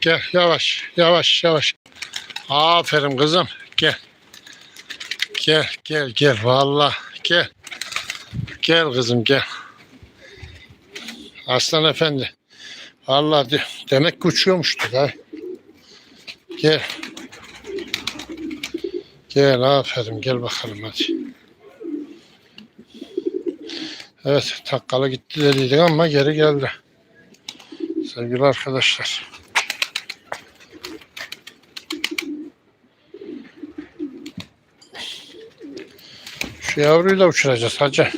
gel yavaş yavaş yavaş. Aferin kızım gel. Gel gel gel valla gel. Gel kızım gel. Aslan efendi. Valla de, demek ki uçuyormuştu da. Gel. Gel aferin gel bakalım hadi. Evet takkalı gitti dediydik ama geri geldi. Sevgili arkadaşlar. Şu yavruyu da uçuracağız hacı.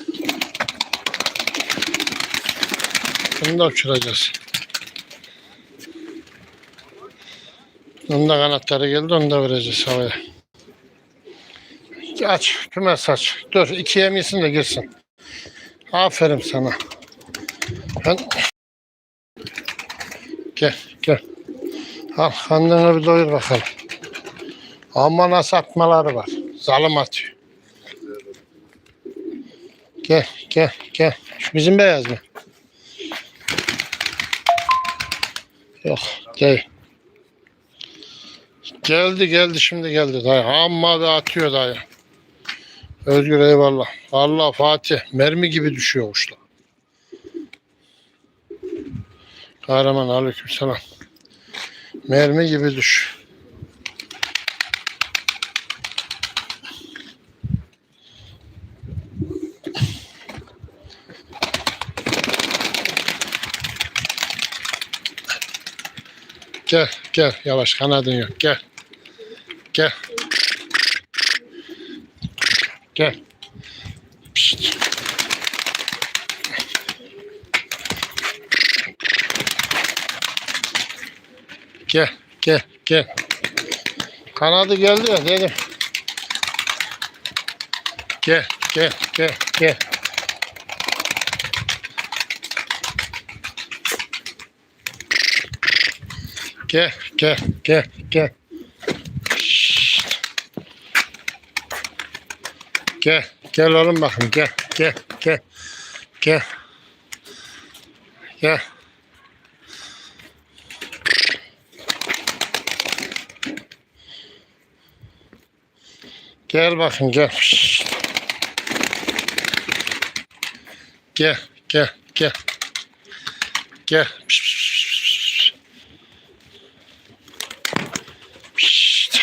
Bunu da uçuracağız. Onun da kanatları geldi onu da vereceğiz havaya. Aç kümes aç. Dur iki yemişsin de girsin. Aferin sana. Ben... Gel gel. Al kendini bir doyur bakalım. Ama nasıl atmaları var. Zalim atıyor. Gel gel gel. Şu bizim beyaz mı? Yok değil. Geldi geldi şimdi geldi dayı. Amma da atıyor dayı. Özgür eyvallah. Allah Fatih mermi gibi düşüyor kuşlar. Kahraman aleykümselam. Mermi gibi düş. Gel gel yavaş kanadın yok gel. Gel. Gel. Pişt. Gel, gel, gel. Kanadı geldi ya dedim. Gel, gel, gel, gel. Gel, gel, gel, gel. Şşt. Gel, gel oğlum bakın gel, gel, gel, gel. Gel. Gel bakın gel. Şşt. Gel, gel, gel. Gel. Şşt, şşt, şşt. Şşt.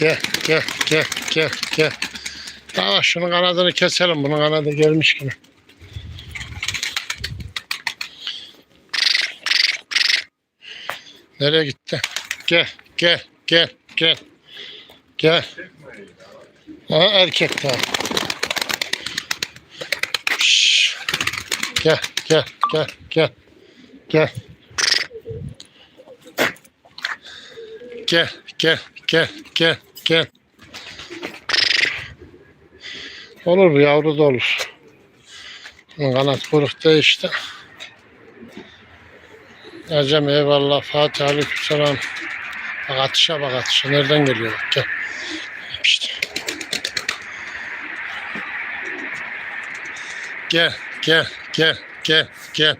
Gel, gel, gel, gel, gel. Tamam şunun kanadını keselim. Bunun kanadı gelmiş gibi. Nereye gitti? Gel, gel, gel, gel. Gel. Ha, erkek daha. Şşş. Gel, gel, gel, gel. Gel. Gel, gel, gel, gel, gel. Olur yavru da olur. Kanat kuyruk değişti. Acem eyvallah. Fatih aleykümselam. Bak atışa bak atışa. Nereden geliyor bak gel. İşte. Gel gel gel gel gel.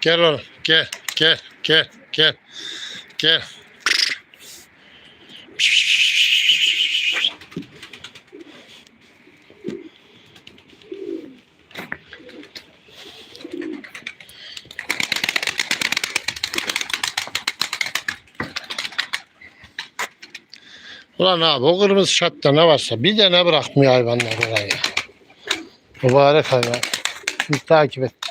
Gel oğlum gel gel gel gel gel. Ulan abi o kırmızı şatta ne varsa bir de ne bırakmıyor hayvanlar oraya. Mübarek hayvan. Bir takip et.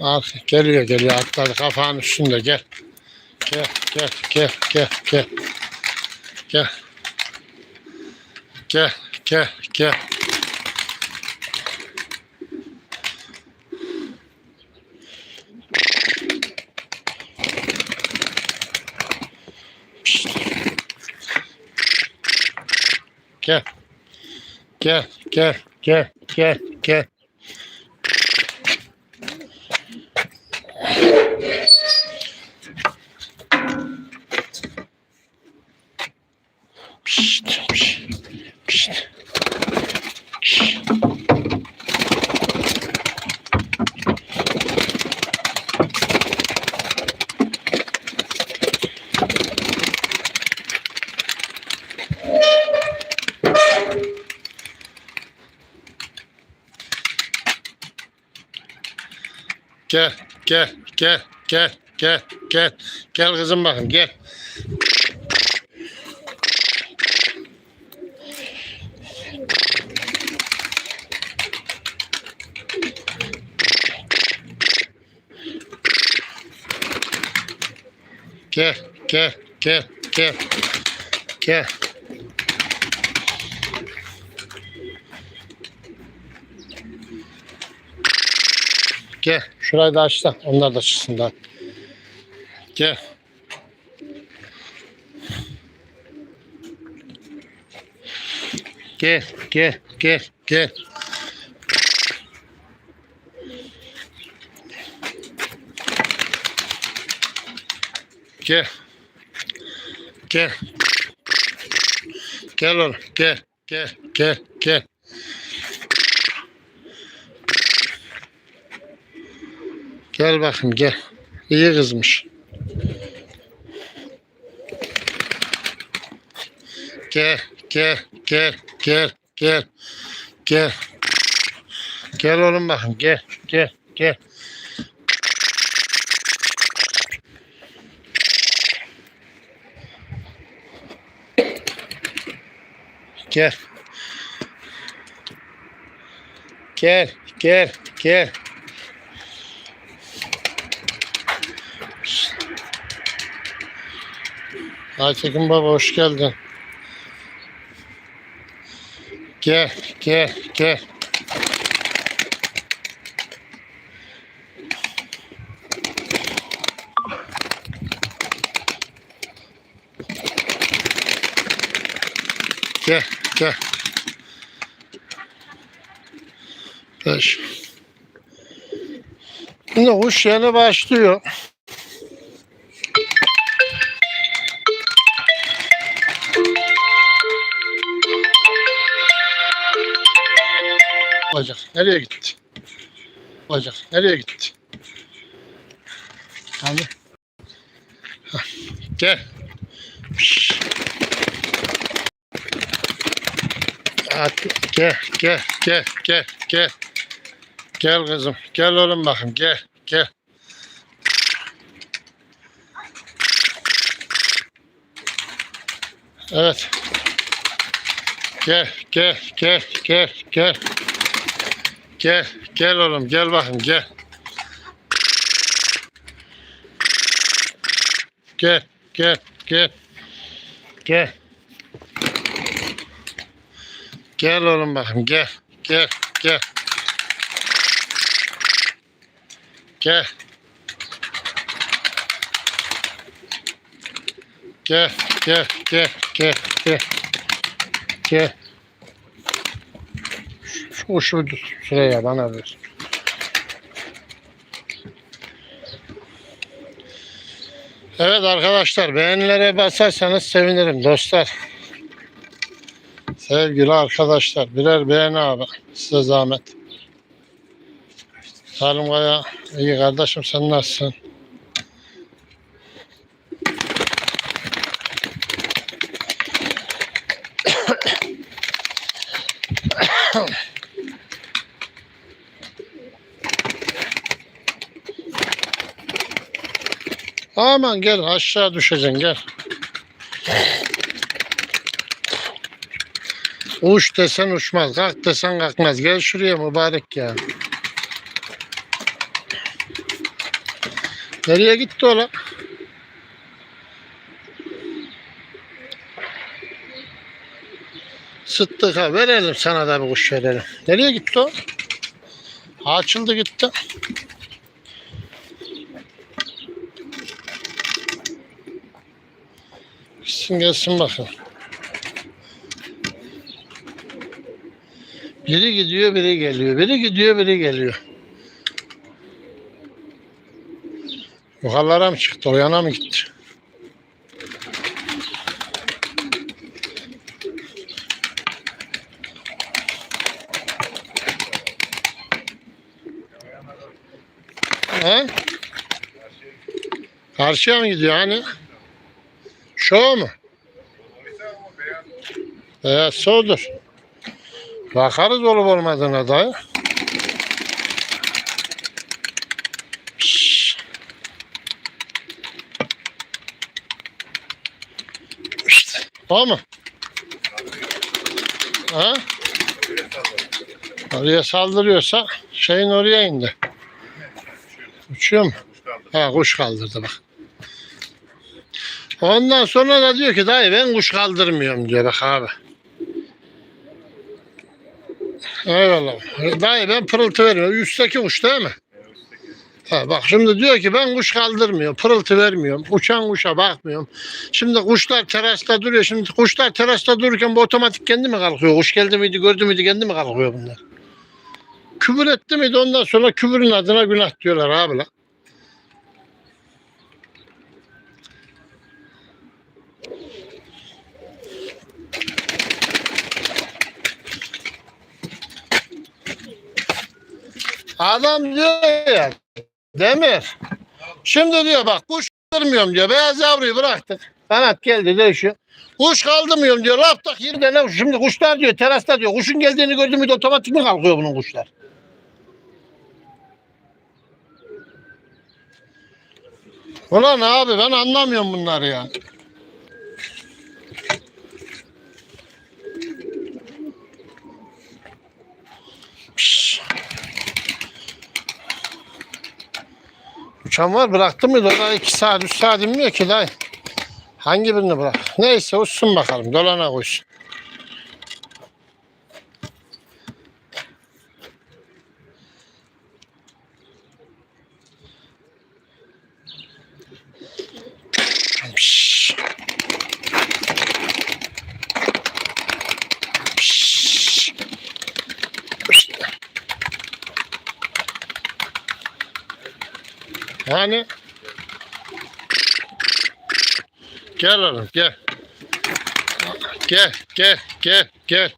Al, geliyor geliyor atladı kafanın üstünde gel. Gel gel gel gel gel. Gel. Gel gel gel. Gel. Gel, gel, gel, gel, gel. Pişt, pişt, pişt, pişt. Gel, gel, gel, gel, gel, gel. Gel kızım bakın, gel. Gel, gel, gel, gel. Gel. Gel. Şurayı da aç da onlar da çıksın da. Gel. Gel, gel, gel, gel. Gel. Gel. Gel oğlum, gel, gel, gel, gel. Gel bakayım gel. İyi kızmış. Gel, gel, gel, gel, gel, gel. Gel oğlum bakın gel, gel, gel. Gel. Gel, gel, gel. Aytekin Baba hoş geldin. Gel, gel, gel. Gel, gel. Beş. Şimdi kuş yeni başlıyor. Bacak nereye gitti? Bacak nereye gitti? Hani? Gel. Hadi, Gel, gel, gel, gel, gel. Gel kızım. Gel oğlum bakayım. Gel, gel. Evet. Gel, gel, gel, gel, gel. Gel, gel oğlum, gel bakayım, gel. Gel, gel, gel. Gel. Gel oğlum bakayım, gel, gel, gel. Gel. Gel, gel, gel, gel, gel. Gel. Şu kuşu şuraya bana ver. Evet arkadaşlar beğenilere basarsanız sevinirim dostlar. Sevgili arkadaşlar birer beğeni abi size zahmet. Salim Kaya iyi kardeşim sen nasılsın? Aman gel aşağı düşeceksin gel. Uç desen uçmaz, kalk desen kalkmaz. Gel şuraya mübarek ya. Nereye gitti o lan? Sıttık ha verelim sana da bir kuş verelim. Nereye gitti o? Açıldı gitti. Gitsin gelsin bakın. Biri gidiyor biri geliyor. Biri gidiyor biri geliyor. Yukarılara mı çıktı? O yana mı gitti? He? Karşıya mı gidiyor hani? Şu mu? Evet, soğudur. Bakarız olup olmadığına dayı. Var mı? Ha? Oraya saldırıyorsa şeyin oraya indi. Uçuyor mu? Ha kuş kaldırdı bak. Ondan sonra da diyor ki dayı ben kuş kaldırmıyorum diyor bak abi. Eyvallah. Dayı ben pırıltı vermiyorum. Üstteki kuş değil mi? Ha, bak şimdi diyor ki ben kuş kaldırmıyorum, pırıltı vermiyorum, uçan kuşa bakmıyorum. Şimdi kuşlar terasta duruyor. Şimdi kuşlar terasta dururken bu otomatik kendi mi kalkıyor? Kuş geldi miydi, gördü müydü kendi mi kalkıyor bunlar? Küfür etti miydi ondan sonra küfürün adına günah diyorlar abi la. Adam diyor ya Demir. Şimdi diyor bak kuş kaldırmıyorum diyor. Beyaz yavruyu bıraktık. Kanat geldi değişiyor. Kuş kaldırmıyorum diyor. Laptak yeri de ne? Şimdi kuşlar diyor terasta diyor. Kuşun geldiğini gördü mü otomatik mi kalkıyor bunun kuşlar? Ulan abi ben anlamıyorum bunları ya. Uçan var bıraktım mı dolar 2 saat 3 saat inmiyor ki dayı. Hangi birini bırak? Neyse uçsun bakalım dolana koysun. Yani gel oğlum gel. Gel gel gel gel.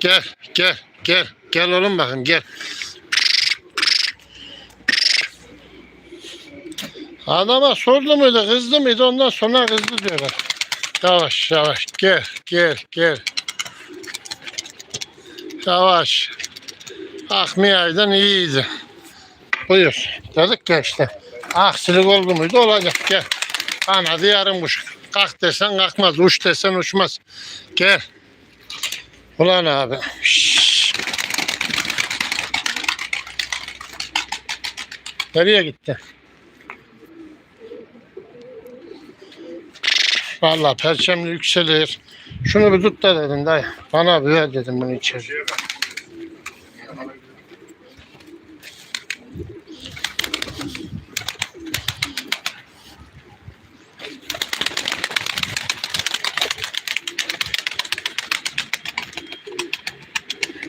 Gel gel gel gel oğlum bakın gel. Adama sordu muydu kızdı mıydı ondan sonra kızdı diyorlar. Yavaş yavaş gel gel gel. Yavaş. Akmayaydın iyiydi. Buyur. Dedik ya işte. Aksilik oldu muydu olacak gel. Kanadı yarım kuş. Kalk desen kalkmaz. Uç desen uçmaz. Gel. Ulan abi. Şşş. Nereye gitti? Vallahi perçemli yükselir. Şunu bir tut da dedim dayı. Bana bir ver dedim bunu içeri.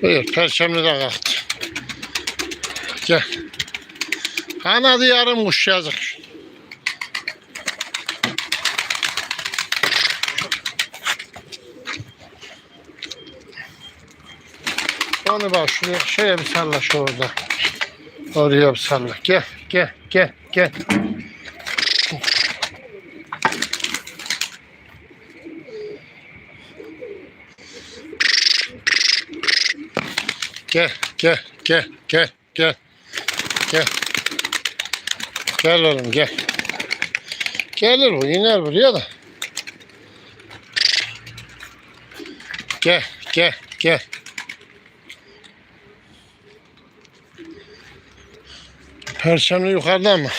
Buyur perçemli de kalktı. Gel. Kanadı yarım kuş yazık. Onu bak şuraya şöyle bir salla şu orada. Oraya bir salla. Gel gel gel gel. Gel gel gel gel gel. Gel. Gel oğlum gel. Gelir bu iner buraya da. Gel gel gel. Perçemli yukarıda mı?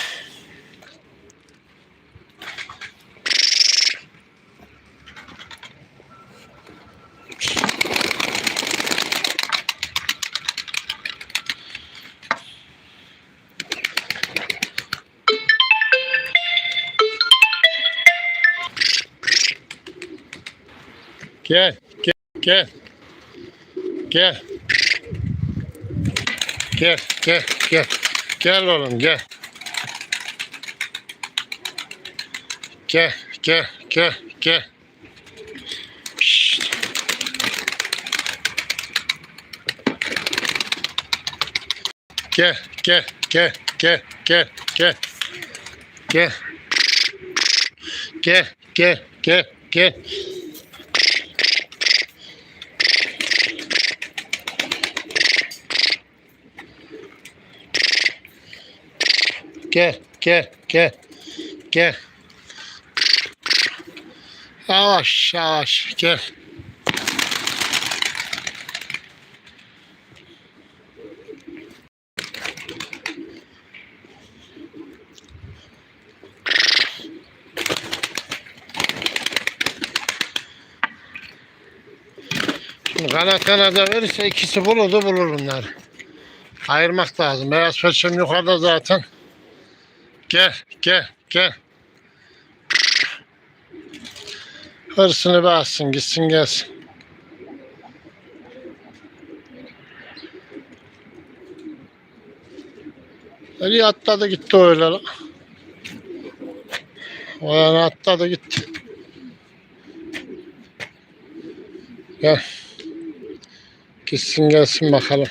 Gel, gel, gel. Gel. Gel, gel, gel. Gel oğlum gel. Gel, gel, gel, gel. Pişt. Gel, gel, gel, gel, gel, gel. Gel. Gel, gel, gel, gel. Gel, gel, gel. Gel. Yavaş, yavaş. Gel. Şimdi kanat kanada verirse ikisi bulurdu bulur bunlar. Ayırmak lazım. Beyaz perçem yukarıda zaten. Gel, gel, gel. Hırsını bassın, gitsin gelsin. Nereye atladı gitti öyle lan. O yana atladı gitti. Gel. Gitsin gelsin bakalım.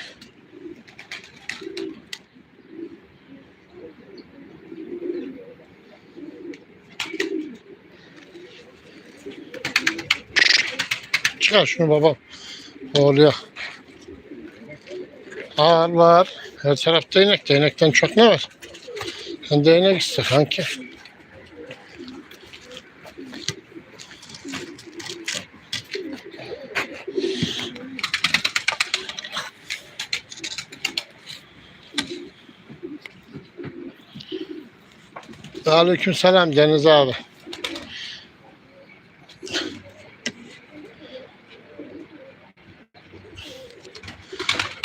Çıkar şunu baba. Oluyor. Ağır var. Her taraf değnek. Değnekten çok ne var? Sen değnek iste kanki. Aleyküm selam Deniz abi.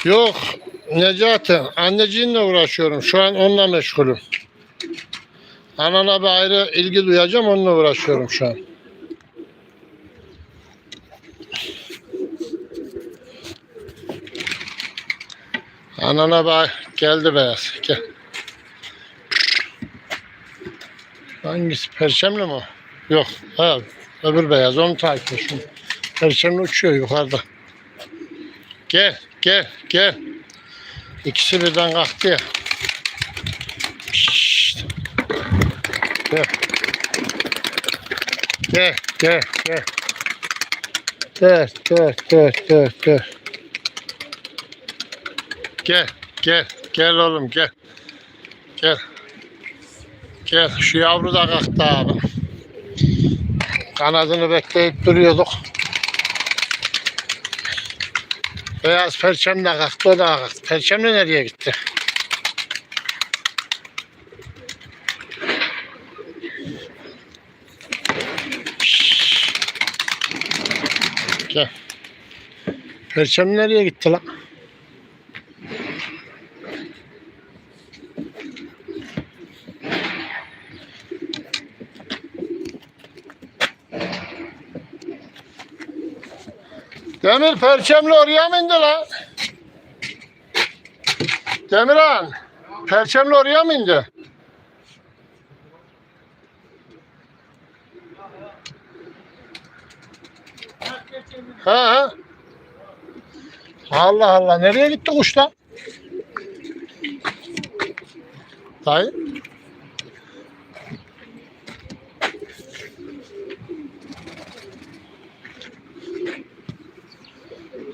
Yok Necati anneciğinle uğraşıyorum. Şu an onunla meşgulüm. Anana bir ayrı ilgi duyacağım onunla uğraşıyorum şu an. Anana bir geldi beyaz. Gel. Hangisi? Perçemli mi? Yok. Ha, öbür beyaz. Onu takip et. Perçemli uçuyor yukarıda. Gel, gel, gel. İkisi birden kalktı ya. Şşt. Gel. Gel, gel, gel. Gel, gel, gel, gel, gel. Gel, gel, gel oğlum gel. Gel. Gel, şu yavru da kalktı abi. Kanadını bekleyip duruyorduk. Beyaz perçem de kalktı, o da kalktı. Perçem de nereye gitti? Gel. Perçem nereye gitti lan? Demir perçemli oraya mı indi lan? Demirhan, perçemli oraya mı indi? Ha ha. Allah Allah, nereye gitti kuş lan?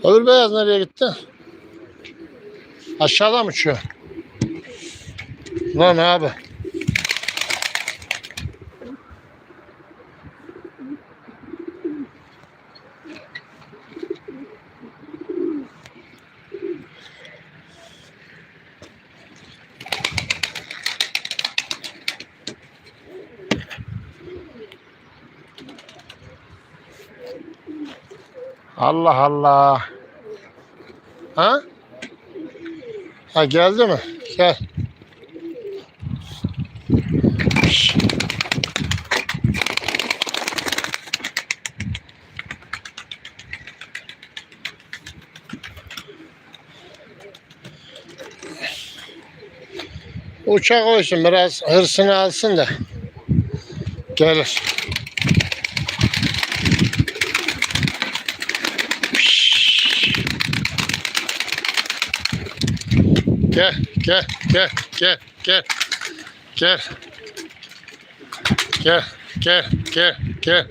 Öbür beyaz nereye gitti? Aşağıda mı uçuyor? Lan abi. Allah Allah. Ha? Ha geldi mi? Gel. Uçak olsun biraz hırsını alsın da gelir. Gel, gel, gel, gel, gel. Gel. Gel, gel, gel, gel.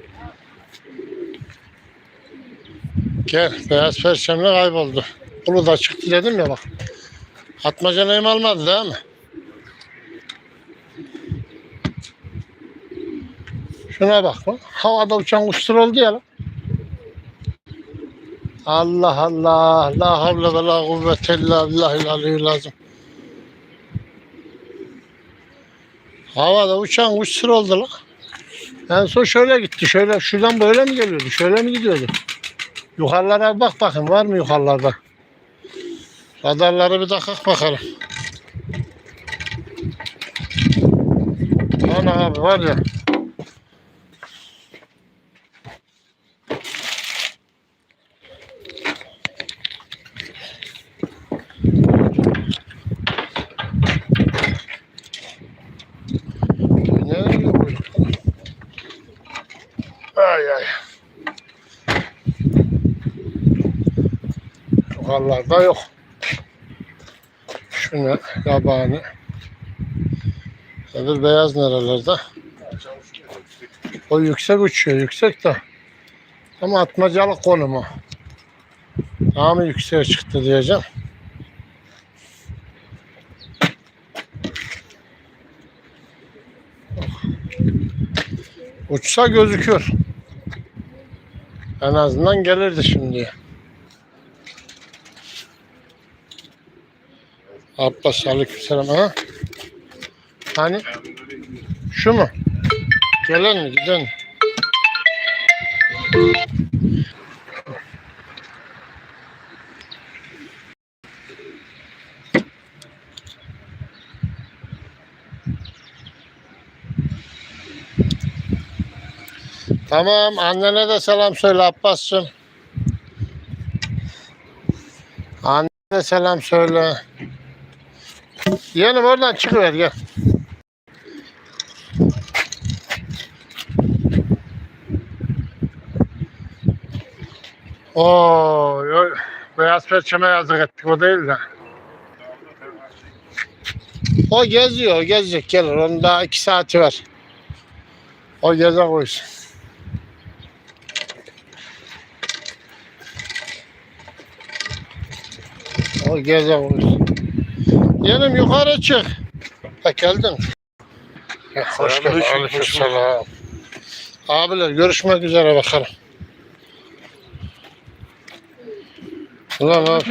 Gel, beyaz perçemle kayboldu. Bunu da çıktı dedim ya bak. Atmaca neyim almadı değil mi? Şuna bak lan. Havada uçan kuştur oldu ya lan. Allah Allah. La havle ve la kuvvete illa billahil aliyyil azim. Havada uçan kuştur oldu lan. En son şöyle gitti. Şöyle şuradan böyle mi geliyordu? Şöyle mi gidiyordu? Yukarılara bak bakın. Var mı yukarılarda? Radarları bir takak bakalım. Ana abi var ya. Yukarılarda yok. Şu ne? Yabani. Öbür beyaz nerelerde? O yüksek uçuyor. Yüksek de. Ama atmacalık konumu. Daha mı yükseğe çıktı diyeceğim. Uçsa gözüküyor. En azından gelirdi şimdi. Abbas aleykümselam ha? Hani şu mu? Gelen mi giden mi? Tamam annene de selam söyle Abbas'cığım. Annene de selam söyle. Yeğenim oradan çıkıver gel. Oo, beyaz perçeme yazık ettik o değil de. O geziyor, o gezecek gelir. Onun daha iki saati var. O geze koysun. O geze koysun. Yeğenim yukarı çık. Ha geldin. Ya, hoş geldin. Aleykümselam. Abiler görüşmek üzere bakalım. Ulan abi.